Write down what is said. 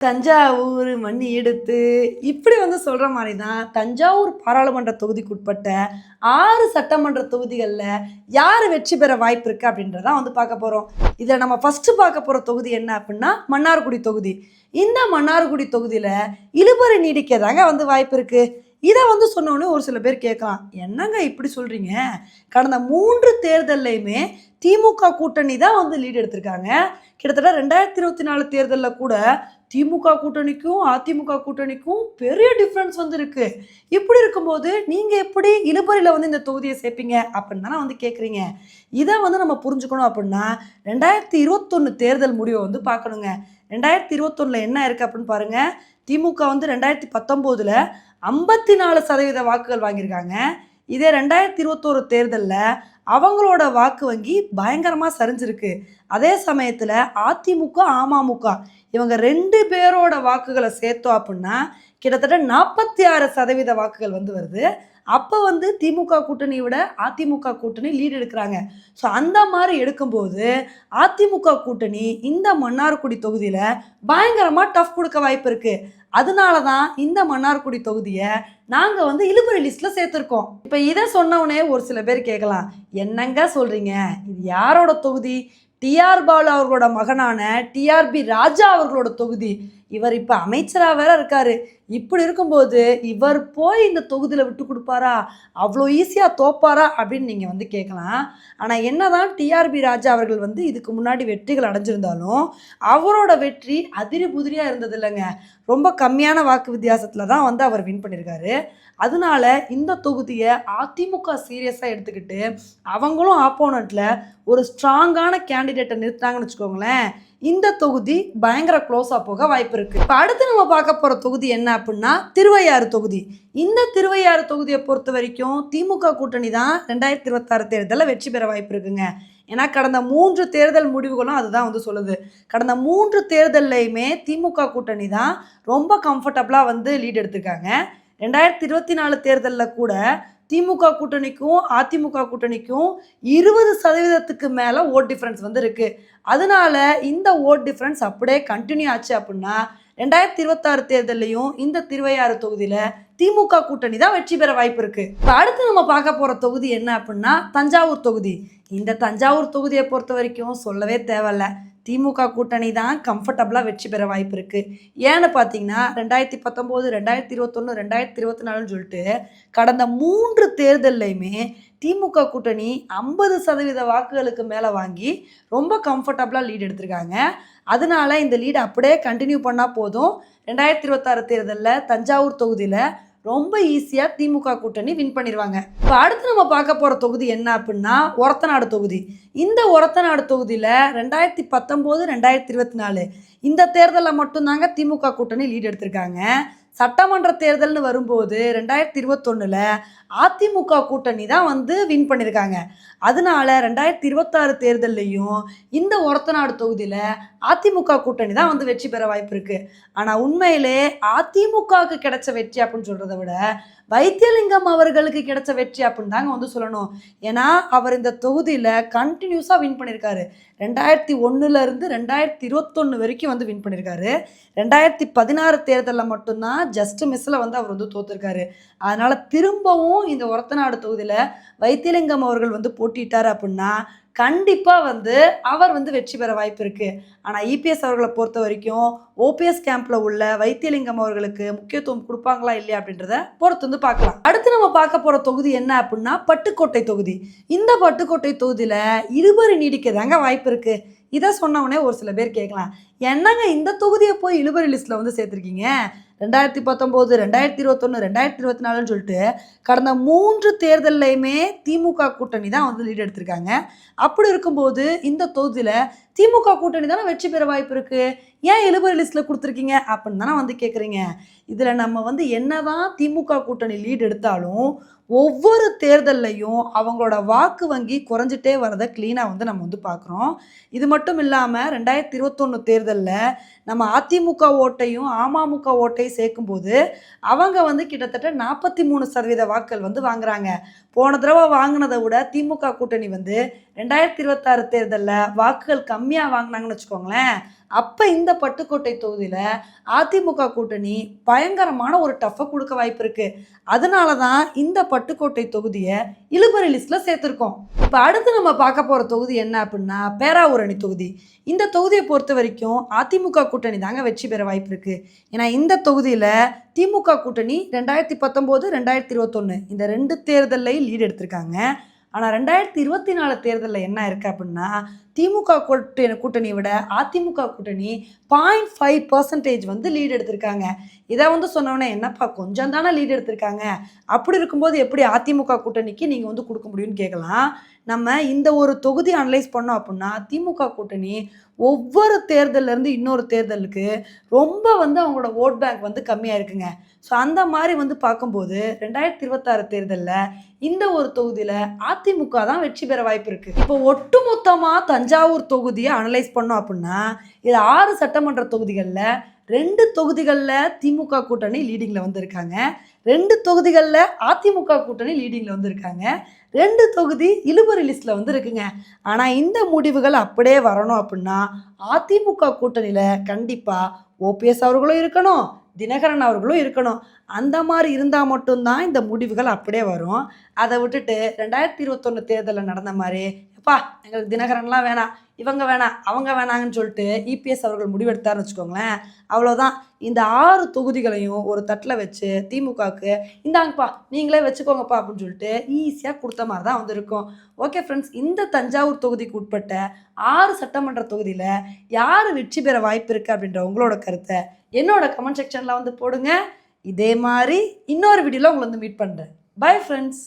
தஞ்சாவூர் மண்ணி எடுத்து இப்படி வந்து சொல்கிற மாதிரி தான் தஞ்சாவூர் பாராளுமன்ற தொகுதிக்குட்பட்ட ஆறு சட்டமன்ற தொகுதிகளில் யார் வெற்றி பெற வாய்ப்பு இருக்குது அப்படின்றதான் வந்து பார்க்க போகிறோம் இதில் நம்ம ஃபஸ்ட்டு பார்க்க போகிற தொகுதி என்ன அப்படின்னா மன்னார்குடி தொகுதி. இந்த மன்னார்குடி தொகுதியில் இழுபறி நீடிக்க தாங்க வந்து வாய்ப்பு இருக்குது இதை வந்து சொன்னோடனே ஒரு சில பேர் கேட்கலாம் என்னங்க இப்படி சொல்கிறீங்க கடந்த மூன்று தேர்தல்லையுமே திமுக கூட்டணி தான் வந்து லீடு எடுத்திருக்காங்க. கிட்டத்தட்ட ரெண்டாயிரத்தி இருபத்தி நாலு தேர்தலில் கூட திமுக கூட்டணிக்கும் அதிமுக கூட்டணிக்கும் பெரிய டிஃப்ரென்ஸ் வந்து இருக்கு இப்படி இருக்கும்போது நீங்கள் எப்படி இழுபறியில் வந்து இந்த தொகுதியை சேர்ப்பீங்க அப்படின்னு தானே வந்து கேட்குறீங்க இதை வந்து நம்ம புரிஞ்சுக்கணும் அப்படின்னா ரெண்டாயிரத்தி இருபத்தொன்று தேர்தல் முடிவை வந்து பார்க்கணுங்க. ரெண்டாயிரத்தி இருபத்தொன்னில் என்ன இருக்குது அப்படின்னு பாருங்கள் திமுக வந்து ரெண்டாயிரத்தி பத்தொம்போதில் ஐம்பத்தி நாலு சதவீத வாக்குகள் வாங்கியிருக்காங்க. இதே ரெண்டாயிரத்தி இருபத்தோரு தேர்தலில் அவங்களோட வாக்கு வங்கி பயங்கரமாக சரிஞ்சிருக்கு. அதே சமயத்தில் அதிமுக அமமுக இவங்க ரெண்டு பேரோட வாக்குகளை சேர்த்தோம் அப்படின்னா கிட்டத்தட்ட நாற்பத்தி ஆறு சதவீத வாக்குகள் வந்து வருது. அப்போ வந்து திமுக கூட்டணியை விட அதிமுக கூட்டணி லீடு எடுக்கிறாங்க. ஸோ அந்த மாதிரி எடுக்கும்போது அதிமுக கூட்டணி இந்த மன்னார்குடி தொகுதியில் பயங்கரமாக டஃப் கொடுக்க வாய்ப்பு இருக்குது அதனால தான் இந்த மன்னார்குடி தொகுதியை நாங்கள் வந்து இழுபறி லிஸ்ட்டில் சேர்த்துருக்கோம். இப்போ இதை சொன்னவனே ஒரு சில பேர் கேட்கலாம் என்னங்க சொல்கிறீங்க இது யாரோட தொகுதி? டிஆர் பாலு அவர்களோட மகனான டிஆர்பி ராஜா அவர்களோட தொகுதி. இவர் இப்போ அமைச்சராக வேற இருக்காரு. இப்படி இருக்கும்போது இவர் போய் இந்த தொகுதியில் விட்டு கொடுப்பாரா? அவ்வளோ ஈஸியாக தோப்பாரா? அப்படின்னு நீங்கள் வந்து கேட்கலாம். ஆனால் என்னதான் டிஆர்பி ராஜா அவர்கள் வந்து இதுக்கு முன்னாடி வெற்றிகள் அடைஞ்சிருந்தாலும் அவரோட வெற்றி அதிரி புதிரியாக இருந்தது இல்லைங்க. ரொம்ப கம்மியான வாக்கு வித்தியாசத்தில் தான் வந்து அவர் வின் பண்ணியிருக்காரு அதனால இந்த தொகுதியை அதிமுக சீரியஸாக எடுத்துக்கிட்டு அவங்களும் ஆப்போனண்ட்டில் ஒரு ஸ்ட்ராங்கான கேண்டிடேட்டை நிறுத்தாங்கன்னு வச்சுக்கோங்களேன். இந்த தொகுதி பயங்கர க்ளோஸாக போக வாய்ப்பு இருக்குது இப்போ அடுத்து நம்ம பார்க்க போகிற தொகுதி என்ன அப்படின்னா திருவையாறு தொகுதி. இந்த திருவையாறு தொகுதியை பொறுத்த வரைக்கும் திமுக கூட்டணி தான் ரெண்டாயிரத்தி இருபத்தாறு தேர்தலில் வெற்றி பெற வாய்ப்பு இருக்குங்க. ஏன்னா கடந்த மூன்று தேர்தல் முடிவுகளும் அதுதான் வந்து சொல்லுது. கடந்த மூன்று தேர்தல்லையுமே திமுக கூட்டணி தான் ரொம்ப கம்ஃபர்டபுளாக வந்து லீட் எடுத்திருக்காங்க. ரெண்டாயிரத்தி இருபத்தி நாலு தேர்தலில் கூட திமுக கூட்டணிக்கும் அதிமுக கூட்டணிக்கும் இருபது சதவீதத்துக்கு மேலே ஓட் டிஃப்ரென்ஸ் வந்து இருக்குது அதனால இந்த ஓட் டிஃப்ரென்ஸ் அப்படியே கண்டினியூ ஆச்சு அப்படின்னா ரெண்டாயிரத்தி இருபத்தாறு தேர்தல்லையும் இந்த திருவையாறு தொகுதியில் திமுக கூட்டணி தான் வெற்றி பெற வாய்ப்பு இருக்கு. இப்போ அடுத்து நம்ம பார்க்க போகிற தொகுதி என்ன அப்படின்னா தஞ்சாவூர் தொகுதி. இந்த தஞ்சாவூர் தொகுதியை பொறுத்த வரைக்கும் சொல்லவே தேவையில்லை. திமுக கூட்டணி தான் கம்ஃபர்டபுளாக வெற்றி பெற வாய்ப்பு இருக்குது ஏன்னு பார்த்தீங்கன்னா ரெண்டாயிரத்தி பத்தொம்போது ரெண்டாயிரத்தி இருபத்தொன்று ரெண்டாயிரத்தி இருபத்தி நாலுன்னு சொல்லிட்டு கடந்த மூன்று தேர்தல்லையுமே திமுக கூட்டணி ஐம்பது சதவீத வாக்குகளுக்கு மேலே வாங்கி ரொம்ப கம்ஃபர்டபுளாக லீட் எடுத்திருக்காங்க. அதனால இந்த லீடு அப்படியே கண்டினியூ பண்ணால் போதும். ரெண்டாயிரத்தி இருபத்தாறு தேர்தலில் தஞ்சாவூர் தொகுதியில் ரொம்ப ஈஸியாக திமுக கூட்டணி வின் பண்ணிடுவாங்க இப்போ அடுத்து நம்ம பார்க்க போகிற தொகுதி என்ன அப்படின்னா ஒரத்தநாடு தொகுதி. இந்த ஒரத்தநாடு தொகுதியில் ரெண்டாயிரத்தி பத்தொம்போது ரெண்டாயிரத்தி இருபத்தி நாலு இந்த தேர்தலில் மட்டும்தாங்க திமுக கூட்டணி லீட் எடுத்திருக்காங்க. சட்டமன்ற தேர்தல்னு வரும்போது ரெண்டாயிரத்தி இருபத்தொன்னில் அதிமுக கூட்டணி தான் வந்து வின் பண்ணியிருக்காங்க அதனால ரெண்டாயிரத்தி இருபத்தாறு தேர்தல்லையும் இந்த ஒரத்தநாடு தொகுதியில் அதிமுக கூட்டணி தான் வந்து வெற்றி பெற வாய்ப்பு இருக்குது ஆனால் உண்மையிலே அதிமுகவுக்கு கிடைச்ச வெற்றி அப்படின்னு சொல்கிறத விட வைத்தியலிங்கம் அவர்களுக்கு கிடைச்ச வெற்றி அப்படின்னு தாங்க வந்து சொல்லணும். ஏன்னா அவர் இந்த தொகுதியில் கண்டினியூஸாக வின் பண்ணியிருக்காரு. ரெண்டாயிரத்தி ஒன்றுலேருந்து ரெண்டாயிரத்தி இருபத்தொன்று வரைக்கும் வந்து வின் பண்ணியிருக்காரு. ரெண்டாயிரத்தி பதினாறு தேர்தலில் மட்டும்தான் ஜஸ்ட் மிஸ்ஸில் வந்து அவர் வந்து தோத்துருக்காரு. அதனால் திரும்பவும் இந்த ஒரத்தநாடு தொகுதியில் வைத்தியலிங்கம் அவர்கள் வந்து போட்டு ஓட்டிட்டார் அப்படின்னா கண்டிப்பாக வந்து அவர் வந்து வெற்றி பெற வாய்ப்பு இருக்குது ஆனால் இபிஎஸ் அவர்களை பொறுத்த வரைக்கும் ஓபிஎஸ் கேம்பில் உள்ள வைத்தியலிங்கம் அவர்களுக்கு முக்கியத்துவம் கொடுப்பாங்களா இல்லையா அப்படின்றத பொறுத்து வந்து பார்க்கலாம். அடுத்து நம்ம பார்க்க போகிற தொகுதி என்ன அப்படின்னா பட்டுக்கோட்டை தொகுதி. இந்த பட்டுக்கோட்டை தொகுதியில் இருபறி நீடிக்க தாங்க வாய்ப்பு இருக்குது இதை சொன்னவொடனே ஒரு சில பேர் கேட்கலாம் என்னங்க இந்த தொகுதியை போய் இழுபறி லிஸ்ட்டில் வந்து சேர்த்துருக்கீங்க? ரெண்டாயிரத்தி பத்தொம்போது ரெண்டாயிரத்தி இருபத்தொன்று ரெண்டாயிரத்தி இருபத்தி நாலுன்னு சொல்லிட்டு கடந்த மூன்று தேர்தல்லையுமே திமுக கூட்டணி தான் வந்து லீட் எடுத்திருக்காங்க. அப்படி இருக்கும்போது இந்த தொகுதியில் திமுக கூட்டணி தானே வெற்றி பெற வாய்ப்பு இருக்குது ஏன் எழுபது லிஸ்ட்டில் கொடுத்துருக்கீங்க? அப்படின்னு தானே வந்து கேட்குறீங்க இதில் நம்ம வந்து என்னதான் திமுக கூட்டணி லீட் எடுத்தாலும் ஒவ்வொரு தேர்தல்லையும் அவங்களோட வாக்கு வங்கி குறைஞ்சிட்டே வரதை க்ளீனாக வந்து நம்ம வந்து பார்க்குறோம் இது மட்டும் இல்லாமல் ரெண்டாயிரத்தி இருபத்தொன்று தேர்தலில் நம்ம அதிமுக ஓட்டையும் அமமுக ஓட்டையும் சேர்க்கும்போது அவங்க வந்து கிட்டத்தட்ட நாற்பத்தி மூணு சதவீத வாக்கள் வந்து வாங்குறாங்க. போன தடவை வாங்கினதை விட திமுக கூட்டணி வந்து ரெண்டாயிரத்தி இருபத்தாறு தேர்தலில் வாக்குகள் கம்மியாக வாங்கினாங்கன்னு வச்சுக்கோங்களேன் அப்போ இந்த பட்டுக்கோட்டை தொகுதியில் அதிமுக கூட்டணி பயங்கரமான ஒரு டஃப்பை கொடுக்க வாய்ப்பு இருக்குது அதனால தான் இந்த பட்டுக்கோட்டை தொகுதியை இழுபறி லிஸ்ட்டில் சேர்த்துருக்கோம். இப்போ அடுத்து நம்ம பார்க்க போகிற தொகுதி என்ன அப்படின்னா பேராவூரணி தொகுதி. இந்த தொகுதியை பொறுத்த வரைக்கும் அதிமுக கூட்டணி தாங்க வெற்றி பெற வாய்ப்பு இருக்குது ஏன்னா இந்த தொகுதியில் திமுக கூட்டணி ரெண்டாயிரத்தி பத்தொம்போது ரெண்டாயிரத்தி இருபத்தொன்று இந்த ரெண்டு தேர்தல்லையும் லீடு எடுத்திருக்காங்க. ஆனால் ரெண்டாயிரத்தி இருபத்தி நாலு தேர்தலில் என்ன இருக்குது அப்படின்னா திமுக கூட்டணி கூட்டணியை விட அதிமுக கூட்டணி பாயிண்ட் ஃபைவ் பர்சன்டேஜ் வந்து லீடு எடுத்திருக்காங்க. இதை வந்து சொன்னோன்னே என்னப்பா கொஞ்சம் தானே லீடு எடுத்திருக்காங்க. அப்படி இருக்கும்போது எப்படி அதிமுக கூட்டணிக்கு நீங்கள் வந்து கொடுக்க முடியும்னு கேட்கலாம். நம்ம இந்த ஒரு தொகுதி அனலைஸ் பண்ணோம் அப்படின்னா திமுக கூட்டணி ஒவ்வொரு தேர்தல்ல இருந்து இன்னொரு தேர்தலுக்கு ரொம்ப வந்து அவங்களோட ஓட் பேங்க் வந்து கம்மியாக இருக்குங்க ஸோ அந்த மாதிரி வந்து பார்க்கும்போது ரெண்டாயிரத்தி இருபத்தாறு தேர்தலில் இந்த ஒரு தொகுதியில் அதிமுக தான் வெற்றி பெற வாய்ப்பு இருக்குது இப்போ ஒட்டுமொத்தமாக தஞ்சாவூர் தொகுதியை அனலைஸ் பண்ணோம் அப்படின்னா இது ஆறு சட்டமன்ற தொகுதிகளில் ரெண்டு தொகுதிகளில் திமுக கூட்டணி லீடிங்கில் வந்திருக்காங்க. ரெண்டு தொகுதிகளில் அதிமுக கூட்டணி லீடிங்கில் வந்திருக்காங்க. ரெண்டு தொகுதி இழுபறி லிஸ்ட்டில் வந்துருக்குங்க. ஆனால் இந்த முடிவுகள் அப்படியே வரணும் அப்படின்னா அதிமுக கூட்டணியில் கண்டிப்பாக ஓபிஎஸ் அவர்களும் இருக்கணும் தினகரன் அவர்களும் இருக்கணும். அந்த மாதிரி இருந்தால் மட்டும்தான் இந்த முடிவுகள் அப்படியே வரும். அதை விட்டுட்டு ரெண்டாயிரத்தி இருபத்தொன்று தேர்தலில் நடந்த மாதிரி அப்பா எங்களுக்கு தினகரன்லாம் வேணாம் இவங்க வேணாம் அவங்க வேணாங்கன்னு சொல்லிட்டு இபிஎஸ் அவர்கள் முடிவெடுத்தார்னு வச்சுக்கோங்களேன். அவ்வளோதான் இந்த ஆறு தொகுதிகளையும் ஒரு தட்டில் வச்சு திமுகவுக்கு இந்தாங்கப்பா நீங்களே வச்சுக்கோங்கப்பா அப்படின்னு சொல்லிட்டு ஈஸியாக கொடுத்த மாதிரி தான் வந்திருக்கும். ஓகே ஃப்ரெண்ட்ஸ் இந்த தஞ்சாவூர் தொகுதிக்கு உட்பட்ட ஆறு சட்டமன்ற தொகுதியில் யார் வெற்றி பெற வாய்ப்பு இருக்குது அப்படின்ற உங்களோட கருத்தை என்னோட கமெண்ட் செக்ஷனில் வந்து போடுங்க. இதே மாதிரி இன்னொரு வீடியோவில் உங்களை வந்து மீட் பண்ணுறேன் பை ஃப்ரெண்ட்ஸ்